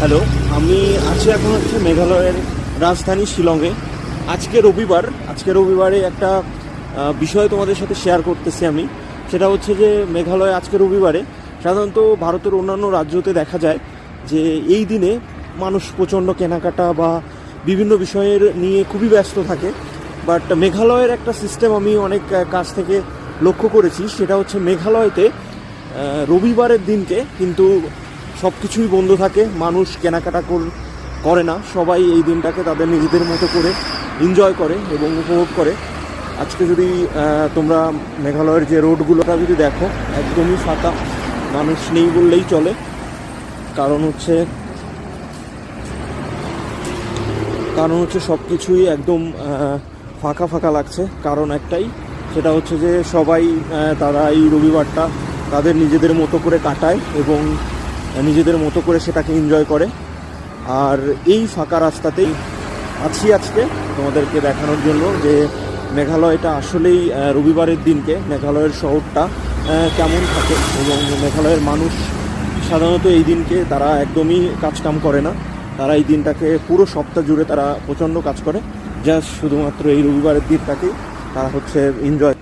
Hello, আমি আছি এখন হচ্ছে মেঘালয়ের রাজধানী শিলংয়ে। আজকে রবিবার, আজকে রবিবারে একটা বিষয় তোমাদের সাথে শেয়ার করতেছি আমি। সেটা হচ্ছে যে মেঘালয় আজকে রবিবারে, সাধারণত ভারতের অন্যান্য রাজ্যতে দেখা যায় যে এই দিনে মানুষ প্রচণ্ড কেনাকাটা বা বিভিন্ন বিষয়ের নিয়ে খুবই ব্যস্ত থাকে। বাট মেঘালয়ের একটা সিস্টেম আমি অনেক কাছ থেকে লক্ষ্য করেছি, সেটা হচ্ছে মেঘালয়তে রবিবারের দিনকে কিন্তু সব কিছুই বন্ধ থাকে, মানুষ কেনাকাটা কর- না, সবাই এই দিনটাকে তাদের নিজেদের মতো করে এনজয় করে এবং উপভোগ করে। আজকে যদি তোমরা মেঘালয়ের যে রোডগুলোটা যদি দেখো, একদমই ফাঁকা, মানুষ নেই বললেই চলে। কারণ হচ্ছে কারণ হচ্ছে সব কিছুই একদম ফাঁকা ফাঁকা লাগছে। কারণ একটাই, সেটা হচ্ছে যে সবাই তারা এই রবিবারটা তাদের নিজেদের মতো করে কাটায় এবং নিজেদের মতো করে সেটাকে এনজয় করে। আর এই ফাঁকা রাস্তাতেই আছি আজকে তোমাদেরকে দেখানোর জন্য যে মেঘালয়টা আসলেই রবিবারের দিনকে, মেঘালয়ের শহরটা কেমন থাকে এবং মেঘালয়ের মানুষ সাধারণত এই দিনকে তারা একদমই কাজকাম করে না। তারা এই দিনটাকে পুরো সপ্তাহ জুড়ে তারা প্রচণ্ড কাজ করে। জাস্ট শুধুমাত্র এই রবিবারের দিনটাকেই তারা হচ্ছে এনজয়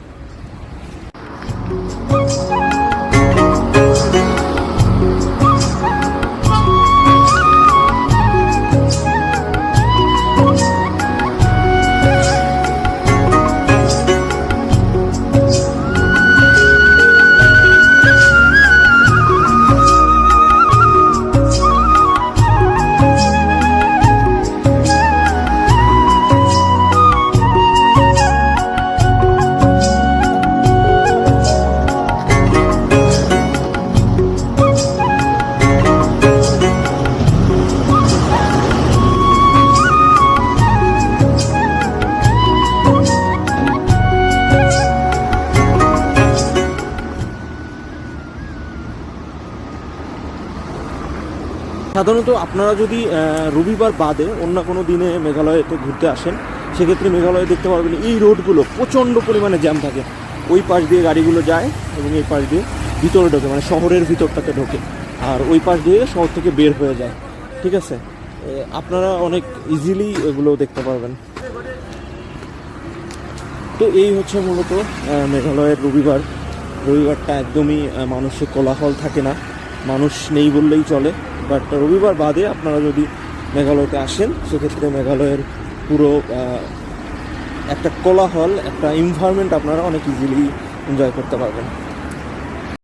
সাধারণত আপনারা যদি রবিবার বাদে অন্য কোনো দিনে মেঘালয়তে ঘুরতে আসেন, সেক্ষেত্রে মেঘালয়ে দেখতে পারবেন এই রোডগুলো প্রচণ্ড পরিমাণে জ্যাম থাকে। ওই পাশ দিয়ে গাড়িগুলো যায় এবং এই পাশ দিয়ে ভিতরে ঢোকে মানে শহরের ভিতরটাতে ঢোকে। আর ওই পাশ দিয়ে শহর থেকে বের হয়ে যায়। ঠিক আছে? আপনারা অনেক ইজিলি এগুলো দেখতে পারবেন। তো এই হচ্ছে মূলত মেঘালয়ের রবিবার। রবিবারটা একদমই মানুষের কোলাহল থাকে না। মানুষ নেই বললেই চলে। বাট রবিবার বাদে আপনারা যদি মেঘালয়তে আসেন, সেক্ষেত্রে মেঘালয়ের পুরো একটা কোলাহল, একটা এনভায়রনমেন্ট আপনারা অনেক ইজিলি এনজয় করতে পারবেন।